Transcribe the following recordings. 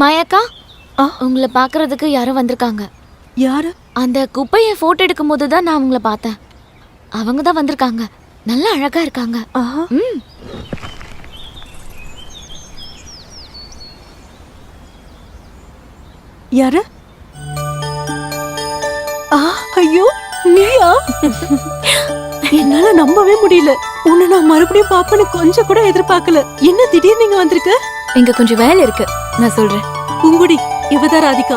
மாயாக்கா? உங்களை பார்க்கறதுக்கு யாரோ வந்திருக்காங்க. யாரு? அந்த குப்பையை போட்டோ எடுக்கும் போது தான் நான் உங்களை பார்த்தேன். அவங்க தான் வந்திருக்காங்க. நல்லா அழகா இருக்காங்க. ம். யாரு? ஆ ஐயோ நீயா? என்னால நம்பவே முடியல. உன்னை நான் மறுபடியும் பாப்பேன்னு கொஞ்சம் கூட எதிர்பார்க்கல. என்ன திடீர்னு நீங்க வந்திருக்க? இங்க கொஞ்சம் வேலை இருக்கு. நான் சொல்றேன். பூங்குடி இவதான் ராதிகா.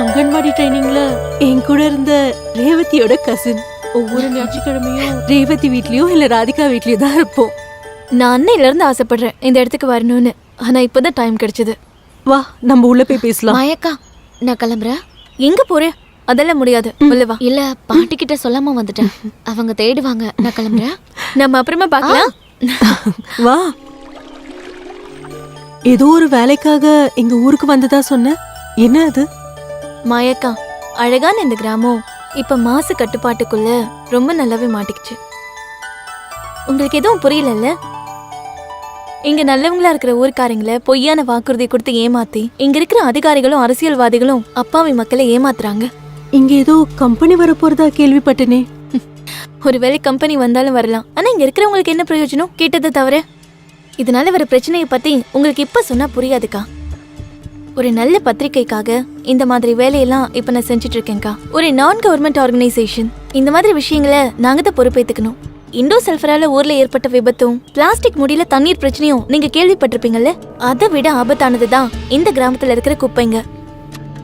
அங்கன்வாடி ட்ரைனிங்ல என் கூட இருந்த ரேவதியோட கசின் ஒவ்வொரு ஞாயிற்றுக்கிழமையும் ரேவதி வீட்லயும் இல்ல ராதிகா வீட்லயும் தான் இருப்போம். நான் அன்னையில இருந்து ஆசைப்படுறேன் இந்த இடத்துக்கு வரணும்னு. ஆனா இப்பதான் டைம் கிடைச்சது. வா நம்ம உள்ள போய் பேசலாம். மாயாக்கா நான் கிளம்புறேன். எங்க போறேன் அதெல்லாம் முடியாது. உள்ள வா. இல்ல பாட்டி கிட்ட சொல்லாம வந்துட்டேன். அவங்க தேடுவாங்க. நான் கிளம்புறேன். நம்ம அப்புறமா பார்க்கலாம். வா. ஏதோ ஒரு வேலைக்காக எங்க ஊருக்கு வந்ததா சொன்ன? என்ன அது? மாயக்கா அழகான இந்த கிராமம் இப்ப மாசு கட்டுப்பாட்டுக்குள்ள ரொம்ப நல்லாவே மாட்டிக்கிச்சு. உங்களுக்கு எதுவும் புரியலல்ல? இங்க நல்லவங்களா இருக்கிற ஊர்க்காரங்கள பொய்யான வாக்குறுதி கொடுத்து ஏமாத்தி இங்க இருக்கிற அதிகாரிகளும் அரசியல்வாதிகளும் அப்பாவி மக்களை ஏமாத்துறாங்க. இங்க ஏதோ கம்பெனி வர போறதா கேள்விப்பட்டனே. ஒருவேளை கம்பெனி வந்தாலும் வரலாம். ஆனா இங்க இருக்கிறவங்களுக்கு என்ன பிரயோஜனம்? கேட்டதை தவிர. இதனால வர பிரச்சனையை பத்தி உங்களுக்கு இப்ப சொன்னா புரியாதுக்கா. ஒரு நல்ல பத்திரிக்கைக்காக இந்த மாதிரி வேலையெல்லாம் இப்ப நான் செஞ்சுட்டு இருக்கேன்க்கா ஒரு நான் கவர்மெண்ட் ஆர்கனைசேஷன் இந்த மாதிரி விஷயங்களை நாங்க தான் பொறுப்பேத்துக்கணும். இண்டோ சல்ஃபரால ஊர்ல ஏற்பட்ட விபத்தும் பிளாஸ்டிக் முடியில தண்ணீர் பிரச்சனையும் நீங்க கேள்விப்பட்டிருப்பீங்கல்ல? அதை விட ஆபத்தானதுதான் இந்த கிராமத்துல இருக்கிற குப்பைங்க.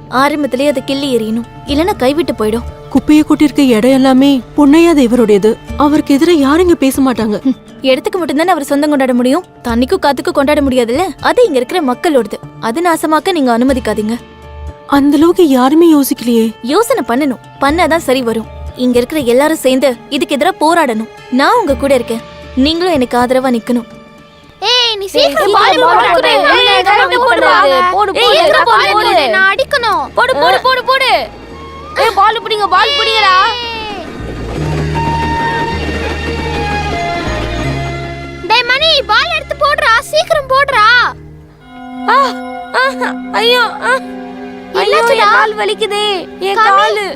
ஆரம்பத்திலேயே அதை கிள்ளி எறியணும். இல்லைன்னா கைவிட்டு போயிடும். குப்பைய கொட்டிருக்க இடம் எல்லாமே பொன்னையா தேவருடையது. அவருக்கு எதிராக யாரும் இங்க பேச மாட்டாங்க. இடத்துக்கு மட்டும்தானே அவர் சொந்தம் கொண்டாட முடியும்? தண்ணிக்கும் காத்துக்கும் கொண்டாட முடியாதுல்ல? அது இங்க இருக்கிற மக்களோடது. அது நாசமாக்க நீங்க அனுமதிக்காதீங்க. அந்த அளவுக்கு யாருமே யோசிக்கலையே. யோசனை பண்ணணும். பண்ணாதான் சரி வரும். இங்க இருக்கிற எல்லாரும் சேர்ந்து இதுக்கு எதிராக போராடணும். நான் உங்க கூட இருக்கேன். நீங்களும் எனக்கு ஆதரவா நிக்கணும். ஏய் நீ சீக்கிரம் பால் போடு. போடு. போடு போடு நான் அடிக்கணும். போடு. போடு போடு போடு. ஏய் பால் பிடிங்க பால் பிடிங்கடா. டேய் மணி பால் எடுத்து போடுறா சீக்கிரம் போடுறா. ஐயோ என்னாச்சுடா? கால் வலிக்குதே என் காலு.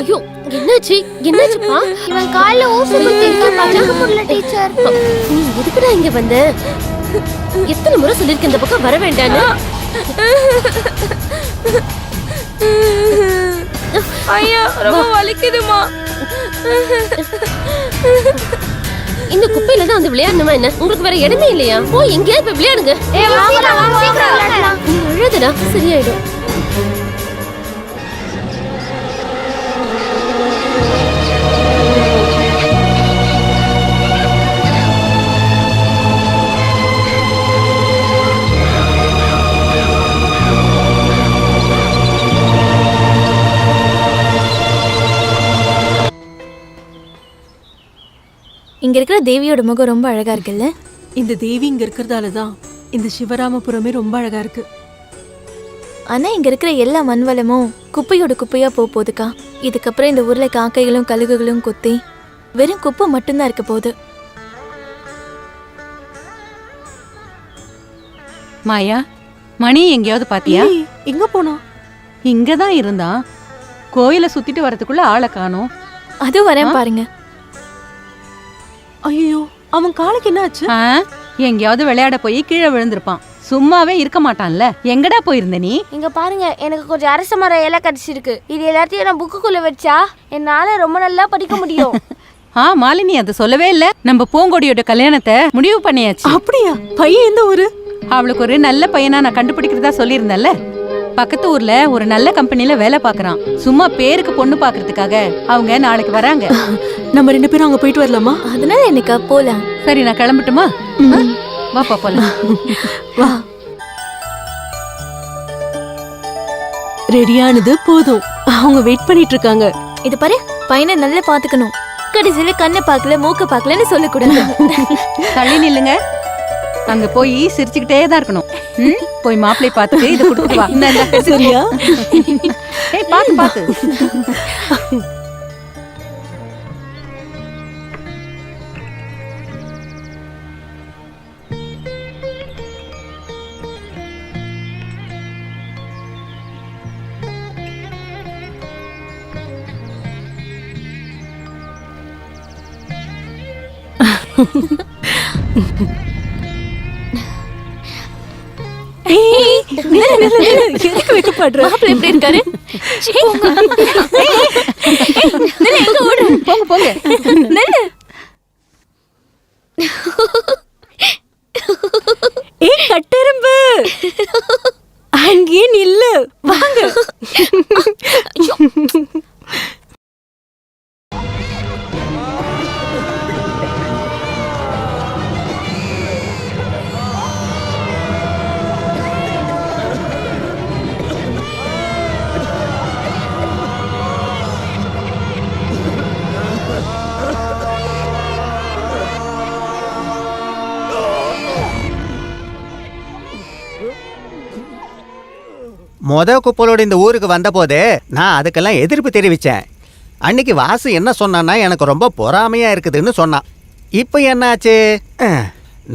ஐயோ என்னாச்சு? என்னாச்சுப்பா? இவன் கால்ல ஊசி குத்தி இருக்க? பழக்க முடியல டீச்சர். நீ எதுக்குடா இங்க வந்த? எத்தனை முறை சொல்லிருக்க இந்த பக்கம் வர வேண்டான்னு? ஐயோ ரொம்ப வலிக்குதுமா இந்த குப்பையில தான் வந்து விளையாடணுமா என்ன? உங்களுக்கு வேற இடமே இல்லையா? போய் எங்கேயாவது போய் விளையாடுங்க. நீ அழுதுடா. சரியாயிடும். இங்க இருக்கிற தேவியோட முகம் ரொம்ப அழகா இருக்குல்ல? இந்த தேவி இங்க இருக்கிறதால தான் இந்த சிவராமபுரமே ரொம்ப அழகா இருக்கு. ஆனா இங்க இருக்கிற எல்லா மண்வளமும் குப்பையோட குப்பையா போக போகுதுக்கா. இதுக்கப்புறம் இந்த ஊர்ல காக்கைகளும் கழுகுகளும் கொத்தி வெறும் குப்பை மட்டும்தான் இருக்க போகுது. மாயா மணி எங்கேயாவது பாத்தியா? ஏய், எங்க போனா? இங்கதான் இருந்தான். கோயிலை சுத்திட்டு வரதுக்குள்ள ஆளை காணோம். அது வரேன் பாருங்க. ஐயோ அவன் காலுக்கு என்ன ஆச்சு எங்கேயாவது விளையாட போய் கீழே விழுந்திருப்பான். சும்மாவே இருக்க மாட்டான்ல. எங்கடா போயிருந்த நீ? இங்க பாருங்க எனக்கு கொஞ்சம் அரச மரம் இலை கிடைச்சிருக்கு. இது எல்லாத்தையும் நான் புக்குக்குள்ள வச்சா என்னால ரொம்ப நல்லா படிக்க முடியும். ஆ மாலினி அதை சொல்லவே இல்ல. நம்ம பூங்கொடியோட கல்யாணத்தை முடிவு பண்ணியாச்சு. அப்படியா? பையன் எந்த ஊரு? அவளுக்கு ஒரு நல்ல பையனா நான் கண்டுபிடிக்கிறதா சொல்லியிருந்தேன்ல. பக்கத்து ஊர்ல ஒரு நல்ல கம்பெனில வேலை பார்க்கறான் சும்மா பேருக்கு பொண்ணு பாக்குறதுக்காக அவங்க நாளைக்கு வராங்க. நம்ம ரெண்டு பேரும் அங்க போயிட்டு வரலாமா? அதனால எனக்கா போலாம். சரி நான் கிளம்பட்டுமா? ஆ? வாப்பா போலாம். வா. ரெடியானது போதும். அவங்க வெயிட் பண்ணிட்டு இருக்காங்க இது பாரு பையனை நல்லா பாத்துக்கணும். கடைசியில கண்ணை பார்க்கல மூக்க பார்க்கலன்னு சொல்லக்கூடாது தள்ளி நில்லுங்க. அங்க போய் சிரிச்சுக்கிட்டே தான் இருக்கணும். போய் மாப்பிள்ளை பார்த்துட்டு இதை கொடுத்துட்டு சரியா பாத்து பாத்து Ha ha ha. எதுக்கு வைக்கப்படுற மாப்பிள்ளை எப்படி இருக்காரு போங்க. போங்க மொத குப்பலோட இந்த ஊருக்கு வந்தபோதே நான் அதுக்கெல்லாம் எதிர்ப்பு தெரிவித்தேன் அன்னைக்கு வாசு என்ன சொன்னான்னா எனக்கு ரொம்ப பொறாமையா இருக்குதுன்னு சொன்னான். இப்போ என்னாச்சு?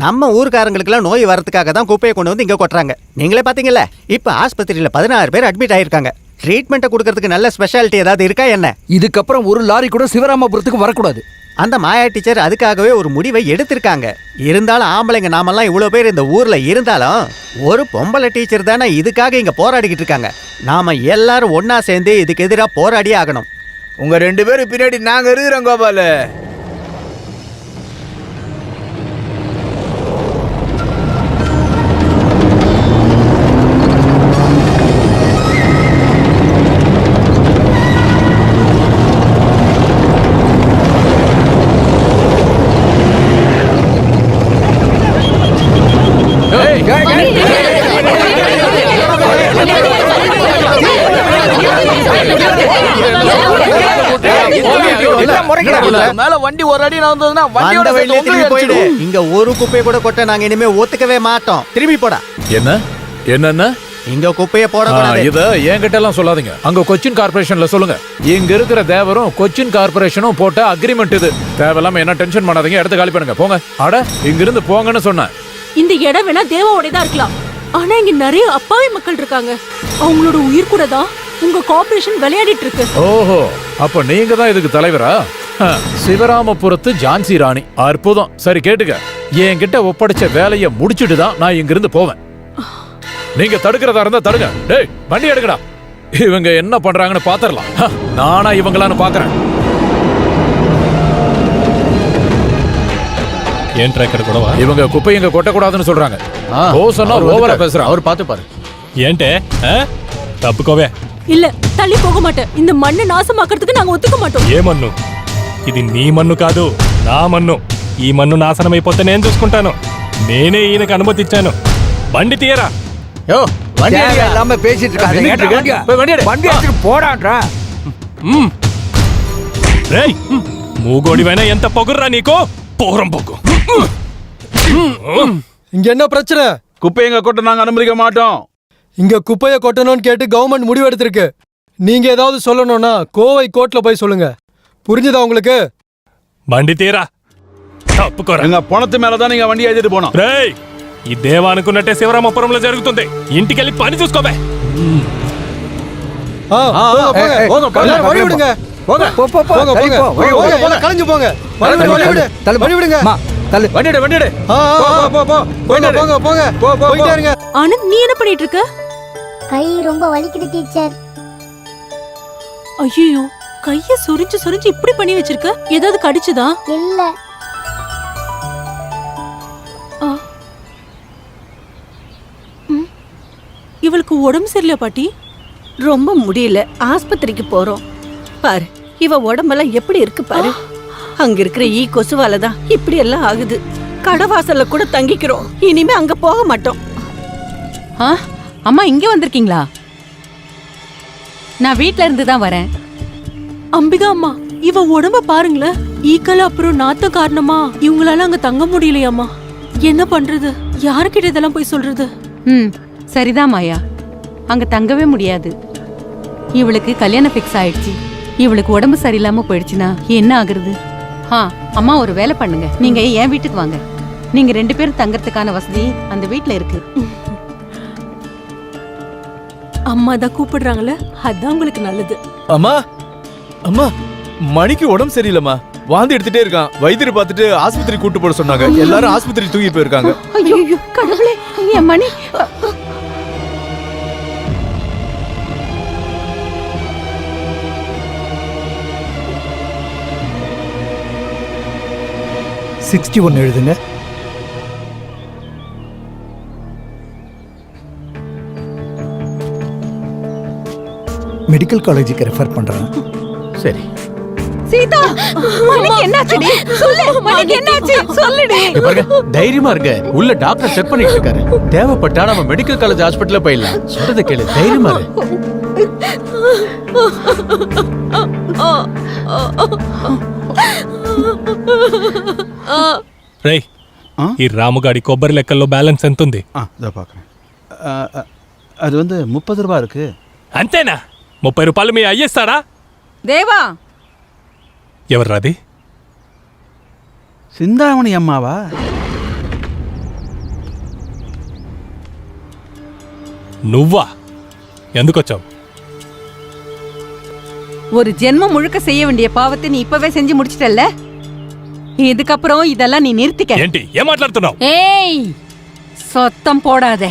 நம்ம ஊர்க்காரங்களுக்கெல்லாம் நோய் வரதுக்காக தான் குப்பையை கொண்டு வந்து இங்கே கொட்டுறாங்க. நீங்களே பார்த்தீங்கல்ல இப்போ ஆஸ்பத்திரியில் பதினாறு பேர் அட்மிட் ஆயிருக்காங்க. ட்ரீட்மெண்ட்டை கொடுக்கறதுக்கு நல்ல ஸ்பெஷாலிட்டி ஏதாவது இருக்கா என்ன? இதுக்கப்புறம் ஒரு லாரி கூட சிவராமபுரத்துக்கு வரக்கூடாது. அந்த மாயா டீச்சர் அதுக்காகவே ஒரு முடிவை எடுத்திருக்காங்க. இருந்தாலும் ஆம்பளைங்க நாமெல்லாம் இவ்வளோ பேர் இந்த ஊரில் இருந்தாலும் ஒரு பொம்பளை டீச்சர் தானே இதுக்காக இங்கே போராடிக்கிட்டு இருக்காங்க. நாம் எல்லாரும் ஒன்றா சேர்ந்து இதுக்கு எதிராக போராடியே ஆகணும். உங்கள் ரெண்டு பேரும் பின்னாடி நாங்கள் இருக்கிறோம் கோபாலு. மேல வண்டி ஒரு அடி நகர்ந்ததுன்னா வந்த வழியிலே திரும்பி போயிடு. இங்க ஒரு குப்பையை கூட கொட்ட நாங்க இனிமே ஒத்துக்கவே மாட்டோம். திரும்பி போடா. என்ன? என்னன்னா? இங்க குப்பையை ஆ, போடக்கூடாது இத என்கிட்ட எல்லாம் சொல்லாதீங்க. அங்க கொச்சின் கார்பரேஷன்ல சொல்லுங்க. இங்க இருக்கிற தேவரும் கொச்சின் கார்பரேஷனும் போட்ட அக்ரிமெண்ட் இது. தேவையில்லாம என்ன டென்ஷன் பண்ணாதீங்க இடத்த காலி பண்ணுங்க. போங்க. அட இங்க இருந்து போங்கன்னு சொன்னேன். இந்த இடம் வேணா தேவாவோடதா இருக்கலாம். ஆனா இங்க நிறைய அப்பாவி மக்கள் இருக்காங்க. அவங்களோட உயிர் கூட தான். உங்க கார்ப்பரேஷன் விளையாடிட்டு இருக்கு ஓஹோ அப்ப நீங்க தான் இதுக்கு தலைவரா? சிவராமபுரத்து ஜான்சி ராணி. அற்புதம். சரி கேட்டுக்க. என்கிட்ட ஒப்படைச்ச வேலையை முடிச்சிட்டு தான் நான் இங்க இருந்து போவேன். நீங்க தடுக்கிறதா இருந்தா தடுங்க. டேய் வண்டி எடுக்கடா. இவங்க என்ன பண்றாங்கன்னு பாத்திரலாம். ஹ, நானா இவங்களான்னு பாக்குறேன். ஏன் ட்ராக்கர் கூடவா இவங்க குப்பை இங்க கொட்டக்கூடாதுன்னு சொல்றாங்க. ஓ சொன்னா ஓவரா பேசுறான். அவர் பார்த்து பாரு. ஏன்ட்டே? ஆ? తప్పుకోవే இல்ல தள்ளி போக மாட்டேன் இந்த மண்ணை நாசமாக்குறதுக்கு நாங்க ஒத்துக்க மாட்டோம் ఏ మన్ను ఇది నీ మన్ను కాదు నా మన్ను ఈ మన్ను నాశనం అయిపోతే నేను చూసుకుంటాను నేనే ఈయనకు అనుమతి ఇచ్చాను బండి తీయరా யோ வண்டி இல்லாம பேசிட்டு இருக்காங்க நின்னுட்டு இருக்க. போய் வண்டி எடு. வண்டி எடுத்துட்டு போடான்றா మ్. రేయ్ మూగోడివైనా ఎంత పొగుర్రా నీకు పోరం పొగ్గు இங்க என்ன பிரச்சனை குப்பை எங்க கொட்ட நாங்க அனுமதிக்க மாட்டோம் இங்க குப்பையை கொட்டணும்னு கேட்டு கவர்மெண்ட் முடிவு எடுத்திருக்கு நீங்க ஏதாவது சொல்லணும்னா கோவை கோர்ட்ல போய் சொல்லுங்க புரிஞ்சுதா உங்களுக்கு బండి తీరా తప్పుకోరా எங்க பணத்து மேலதான் நீங்க வண்டி ஏத்திட்டு போனோம் రేయ్ ఈ దేవా అనుకున్నట్టే శివరామపురంలో జరుగుతుంది ఇంటికెళ్ళి పని చూసుకోవే ஆ, போங்க, போங்க. ஏய், ஏய், போங்க, போங்க, எல்லாரும் வழி போங்க. விடுங்க போங்க போ போ போங்க போங்க போங்க, எல்லாம் கலைஞ்சு போங்க வழி விடு, வழி விடு வழி விடுங்க தள்ளு வண்டி எடு வண்டி எடு ஆ, ஆ, போ, ஆ. போ, போ, போ. போங்க போயிட்டு போங்க போங்க போ, போ, போயிட்டே போ. இருங்க ஆனந்த் நீ என்ன பண்ணிட்டு இருக்க கை ரொம்ப வலிக்குது டீச்சர். ஐயோ கைய சொரிஞ்சு சொரிஞ்சு இப்படி பண்ணி வச்சிருக்க? ஏதாவது கடிச்சுதா? இல்ல. இவளுக்கு உடம்பு சரியில்லை பாட்டி? ரொம்ப முடியல. ஆஸ்பத்திரிக்கு போறோம். பாரு இவ உடம்பெல்லாம் எப்படி இருக்கு பாரு. அங்க இருக்கிற ஈ கொசுவால தான் இப்படி எல்லாம் ஆகுது. கடவாசல்ல கூட தங்கிக்கிறோம். இனிமே அங்க போக மாட்டோம். ஆ? அம்மா இங்க வந்திருக்கீங்களா? நான் வீட்ல இருந்து தான் வரேன். அம்பிகா அம்மா இவ உடம்ப பாருங்களேன். ஈக்கல் அப்புறம் நாத்தம் காரணமா இவங்களால அங்க தங்க முடியலையாம்மா. என்ன பண்றது? யாருக்கிட்ட இதெல்லாம் போய் சொல்றது? ம் சரிதான் மாயா. அங்க தங்கவே முடியாது. இவளுக்கு கல்யாணம் ஃபிக்ஸ் ஆயிடுச்சு. இவளுக்கு உடம்பு சரியில்லாம போயிடுச்சுன்னா என்ன ஆகுறது? ஆ அம்மா ஒரு வேலை பண்ணுங்க. நீங்க என் வீட்டுக்கு வாங்க. நீங்க ரெண்டு பேரும் தங்கறதுக்கான வசதி அந்த வீட்ல இருக்கு. அம்மா தான் கூப்பிடுறாங்களே அதான் உங்களுக்கு நல்லது. அம்மா அம்மா மணிக்கு உடம்பு சரியில்லைம்மா. வாந்தி எடுத்துட்டே இருக்கான். வைத்தியர் பார்த்துட்டு ஆஸ்பத்திரி கூட்டு போட சொன்னாங்க. எல்லாரும் ஆஸ்பத்திரி தூக்கி போயிருக்காங்க. ஐயோ கடவுளே. என் மணி. சிக்ஸ்டி ஒன் எழுதுங்க. மெடிக்கல் காலேஜுக்கு ரெஃபர் பண்ணுறேன் சரி சீதா மணிக்கு என்னாச்சுடி சொல்லு மணிக்கு என்னாச்சு சொல்லுடி இங்க பாருங்க தைரியமா இருங்க உள்ள டாக்டர் செக் பண்ணிட்டு இருக்காரு தேவைப்பட்டா நம்ம மெடிக்கல் காலேஜ் ஹாஸ்பிட்டல்ல போயிடலாம் சொல்றத கேளு தைரியமா இரு రేయ్ ఆ? ఈ రాముగాడి కొబ్బరి లెక్కల్లో బ్యాలెన్స్ ఎంత ఉంది ஆ இதோ பார்க்குறேன் அது வந்து முப்பது ரூபா இருக்கு అంతేనా ముప్పై రూపాయలు మీ అయ్యేస్తాడా தேவா ఎవర్రాది சிந்தாமணி அம்மாவா నువ్వా ఎందుకొచ్చావు ஒரு ஜென்மம் முழுக்க செய்ய வேண்டிய பாவத்தை நீ இப்பவே செஞ்சு முடிச்சிட்டல்ல இதுக்கப்புறம் இதெல்லாம் நீ நிறுத்திக்க ఏంటి ఏం మాట్లాడుతున్నావు ஏய் சொத்தம் போடாதே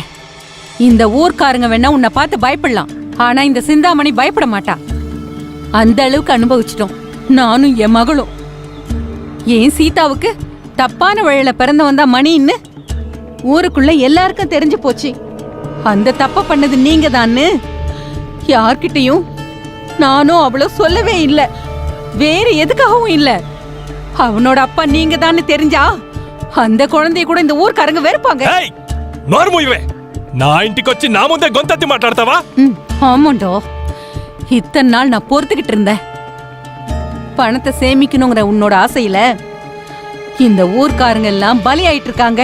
இந்த ஊர்க்காரங்க வேணா உன்னை பார்த்து பயப்படலாம் ஆனா இந்த சிந்தாமணி பயப்பட மாட்டா. அந்த அளவுக்கு அனுபவிச்சிட்டோம். நானும் என் மகளும். ஏன் சீதாவுக்கு தப்பான வழியில பிறந்த தான் மணின்னு? ஊருக்குள்ள எல்லாருக்கும் தெரிஞ்சு போச்சு. அந்த தப்ப பண்ணது நீங்க தான்னு. யார்கிட்டையும் நானும் அவ்வளோ சொல்லவே இல்லை. வேற எதுக்காகவும் இல்லை. அவனோட அப்பா நீங்க தான் தெரிஞ்சா அந்த குழந்தைய கூட இந்த ஊர்க்காரங்க வெறுப்பாங்க. నా ఇంటికొచ్చి నా ముందే గొంతెత్తి మాట్లాడతావా ம், ஆமாண்டோ இத்தனை நாள் நான் பொறுத்துக்கிட்டு இருந்தேன் பணத்தை சேமிக்கணுங்கிற உன்னோட ஆசையில இந்த ஊர்க்காரங்க எல்லாம் பலியாயிட்டு இருக்காங்க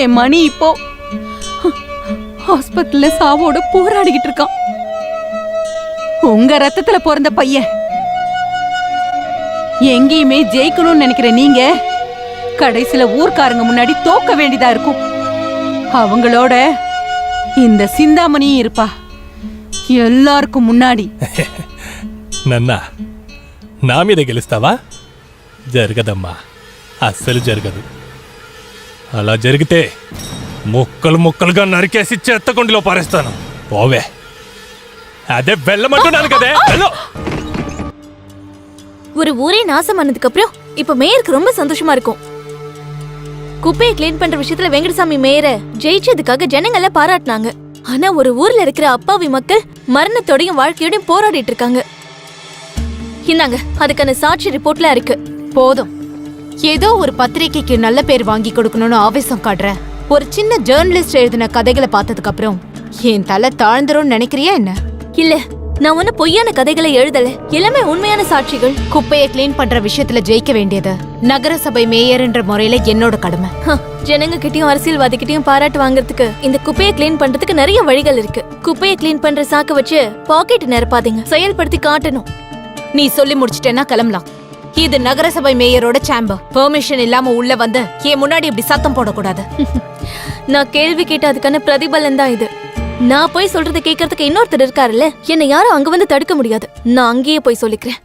என் மணி இப்போ ஹாஸ்பிட்டல்ல சாவோட போராடிக்கிட்டு இருக்கான் உங்க ரத்தத்துல பிறந்த பையன் எங்கேயுமே ஜெயிக்கணும்னு நினைக்கிற நீங்க கடைசியில ஊர்க்காரங்க முன்னாடி தோக்க வேண்டியதா இருக்கும் அவங்களோட இந்த சிந்தாமணியும் இருப்பா எல்லாருக்கும் முன்னாடி నన్న నా మీద గెలుస్తావా జరగదమ్మా అస్సలు జరగదు అలా జరిగితే ముక్కలు ముక్కలుగా నరికేసి చెత్తకుండిలో పారేస్తాను పోవే అదే వెళ్ళమంటున్నాను కదే వెళ్ళు ஒரு ஊரே நாசம் ஆனதுக்கு அப்புறம் இப்ப மேயருக்கு ரொம்ப சந்தோஷமா இருக்கும் குப்பையை க்ளீன் பண்ற விஷயத்துல வெங்கடசாமி மேயரை ஜெயிச்சதுக்காக ஜனங்க எல்லாம் பாராட்டினாங்க. ஆனா ஒரு ஊர்ல இருக்கிற அப்பாவி மக்கள் மரணத்தோடையும் வாழ்க்கையோடையும் போராடிட்டு இருக்காங்க. இந்தாங்க அதுக்கான சாட்சி ரிப்போர்ட்ல இருக்கு. போதும். ஏதோ ஒரு பத்திரிக்கைக்கு நல்ல பேர் வாங்கி கொடுக்கணும்னு ஆவேசம் காட்டுற ஒரு சின்ன ஜேர்னலிஸ்ட் எழுதின கதைகளை பார்த்ததுக்கு அப்புறம் என் தலை தாழ்ந்துரும்னு நினைக்கிறியா என்ன? இல்ல நான் ஒன்னும் பொய்யான கதைகளை எழுதல. எல்லாமே உண்மையான சாட்சிகள். குப்பையை க்ளீன் பண்ற விஷயத்துல ஜெயிக்க வேண்டியது. நகரசபை மேயர்ன்ற முறையில என்னோட கடமை. ஜனங்க கிட்டயும் அரசியல்வாதி பாராட்டு வாங்குறதுக்கு இந்த குப்பையை க்ளீன் பண்றதுக்கு நிறைய வழிகள் இருக்கு. குப்பையை க்ளீன் பண்ற சாக்கு வச்சு பாக்கெட் நிரப்பாதீங்க. செயல்படுத்தி காட்டணும். நீ சொல்லி முடிச்சிட்டேன்னா கிளம்பலாம். இது நகரசபை மேயரோட சேம்பர் பெர்மிஷன் இல்லாம உள்ள வந்து என் முன்னாடி இப்படி சத்தம் போடக்கூடாது. நான் கேள்வி கேட்ட அதுக்கான பிரதிபலன் தான் இது. நான் போய் சொல்றதை கேட்கறதுக்கு இன்னொருத்தர் இருக்காருல்ல? என்னை யாரும் அங்க வந்து தடுக்க முடியாது. நான் அங்கேயே போய் சொல்லிக்கிறேன்.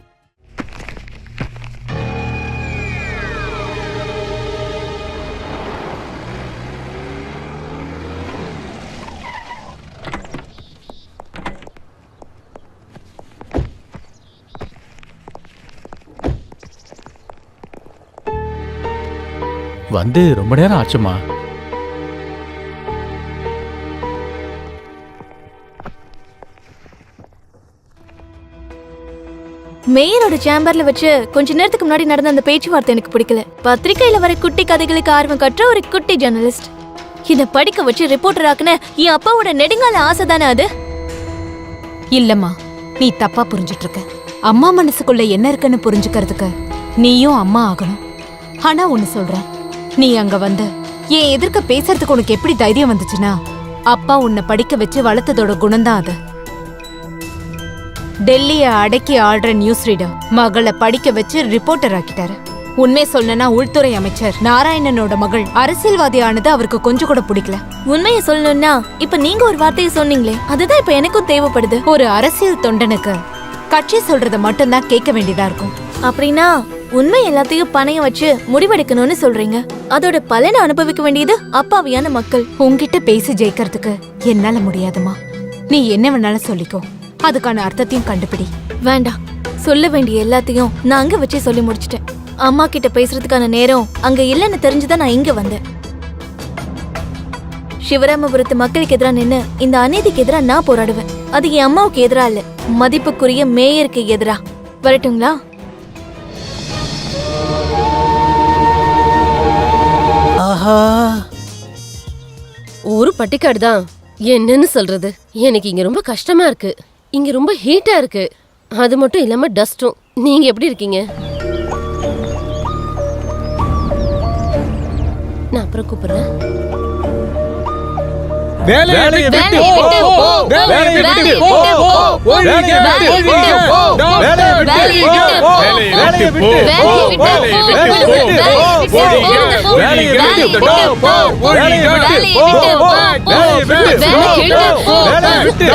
வந்து ரொம்ப நேரம் ஆச்சுமா? மேயரோட சேம்பர்ல வச்சு கொஞ்ச நேரத்துக்கு முன்னாடி நடந்த அந்த பேச்சுவார்த்தை எனக்கு பிடிக்கல. பத்திரிகையில வர குட்டி கதைகளுக்கு ஆர்வம் கற்ற ஒரு குட்டி ஜெர்னலிஸ்ட் இத படிக்க வச்சு ரிப்போர்ட்டர் ஆக்குன என் அப்பாவோட நெடுங்கால ஆசை தானே அது? இல்லம்மா நீ தப்பா புரிஞ்சிட்டு இருக்க அம்மா மனசுக்குள்ள என்ன இருக்குன்னு புரிஞ்சுக்கிறதுக்கு நீயும் அம்மா ஆகணும். ஆனா ஒண்ணு சொல்றேன் நீ அங்க வந்து என் எதிர்க்க பேசுறதுக்கு உனக்கு எப்படி தைரியம் வந்துச்சுன்னா அப்பா உன்னை படிக்க வச்சு வளர்த்ததோட குணம்தான் அது. டெல்லிய அடக்கி ஆடுற நியூஸ் ரீடர் மகளை படிக்க வச்சு ரிப்போர்ட்டர் ஆக்கிட்டாரு. உண்மை சொல்லனா உள்துறை அமைச்சர் நாராயணனோட மகள் அரசியல்வாதி ஆனது அவருக்கு கொஞ்சம் கூட பிடிக்கல. உண்மையை சொல்லணும்னா இப்ப நீங்க ஒரு வார்த்தையை சொன்னீங்களே அதுதான் இப்ப எனக்கும் தேவைப்படுது. ஒரு அரசியல் தொண்டனுக்கு கட்சி சொல்றத மட்டும்தான் கேட்க வேண்டியதா இருக்கும். அப்படின்னா உண்மை எல்லாத்தையும் பணையம் வச்சு முடிவெடுக்கணும்னு சொல்றீங்க. அதோட பலனை அனுபவிக்க வேண்டியது அப்பாவியான மக்கள். உன்கிட்ட பேசி ஜெயிக்கிறதுக்கு என்னால முடியாதுமா. நீ என்ன வேணாலும் சொல்லிக்கோ. அதுக்கான அர்த்தத்தையும் கண்டுபிடி. வேண்டாம். சொல்ல வேண்டிய எல்லாத்தையும் நான் அங்க வச்சே சொல்லி முடிச்சிட்டேன். அம்மா கிட்ட பேசுறதுக்கான நேரம் அங்க இல்லைன்னு தெரிஞ்சுதான் நான் இங்க வந்தேன். சிவராமபுரத்து மக்களுக்கு எதிரா நின்னு இந்த அநீதிக்கு எதிரா நான் போராடுவேன். அது என் அம்மாவுக்கு எதிரா இல்ல மதிப்புக்குரிய மேயருக்கு எதிரா. வரட்டுங்களா? ஆஹா. ஒரு பட்டிக்காடு தான். என்னன்னு சொல்றது? எனக்கு இங்க ரொம்ப கஷ்டமா இருக்கு. இங்க ரொம்ப ஹீட்டா இருக்கு. அது மட்டும் இல்லாம டஸ்டும் நீங்க எப்படி இருக்கீங்க? நான் அப்புறம் கூப்பிடுறேன். வேலையை விட்டு போ வேலையை விட்டு போ வேலையை விட்டு போ வேலையை விட்டு போ வேலையை விட்டு போ வேலையை விட்டு போ வேலையை விட்டு போ வேலையை விட்டு போ வேலையை விட்டு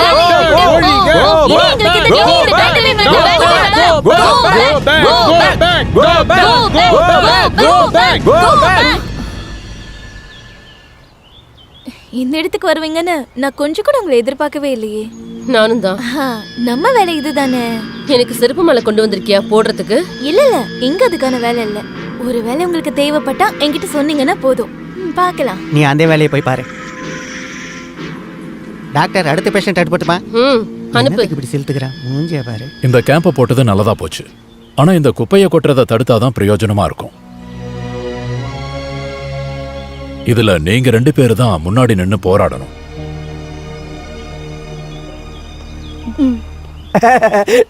இந்த இடத்துக்கு வருவீங்கன்னு நான் கொஞ்சம் கூட உங்களை எதிர்பார்க்கவே இல்லையே. நானும் தான். நம்ம வேலை இதுதானே? எனக்கு செருப்பு மலை கொண்டு வந்திருக்கியா போடுறதுக்கு? இல்ல இல்ல இங்க அதுக்கான வேலை இல்ல. ஒரு வேலை உங்களுக்கு தேவைப்பட்டா என்கிட்ட சொன்னீங்கன்னா போதும். ம், பார்க்கலாம். நீ அந்த வேலையை போய் பாரு. டாக்டர் அடுத்த பேஷண்ட் அனுப்பட்டுமா? ம் அனுப்பு. இப்படி செலுத்துக்கிறேன்? மூஞ்சிய பாரு. இந்த கேம்பை போட்டது நல்லதா போச்சு. ஆனா இந்த குப்பையை கொட்டுறதை தடுத்தாதான் பிரயோஜனமா இருக்கும். இதுல நீங்க ரெண்டு பேரு தான் முன்னாடி நின்னு போராடணும்.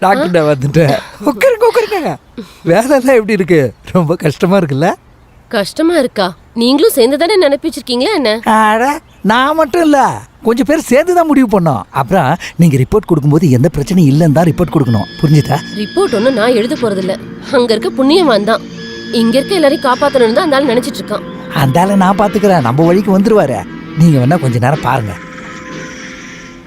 டாக்டர் நான் வந்துட்டேன். உட்காருங்க உட்காருங்க. வேலைலாம் எப்படி இருக்கு? ரொம்ப கஷ்டமா இருக்குல்ல? கஷ்டமா இருக்கா? நீங்களும் சேர்ந்து தானே நினைப்பிச்சிருக்கீங்களா என்ன? அட நான் மட்டும் இல்ல. கொஞ்சம் பேர் சேர்த்து தான் முடிவு பண்ணோம். அப்புறம் நீங்க ரிப்போர்ட் கொடுக்கும்போது எந்த பிரச்சனையும் இல்லைன்னு தான் ரிப்போர்ட் கொடுக்கணும். புரிஞ்சுதா? ரிப்போர்ட் ஒன்றும் நான் எழுத போறதில்ல. அங்க இருக்க புண்ணியவான் தான். இங்க இருக்க எல்லாரையும் காப்பாத்தணும்னு தான் அந்த ஆள் நினைச்சிட்டு இருக்கான். அந்தால நான் பார்த்துக்கிறேன் நம்ம வழிக்கு வந்துருவாரு. நீங்கள் வேணால் கொஞ்சம் நேரம் பாருங்கள்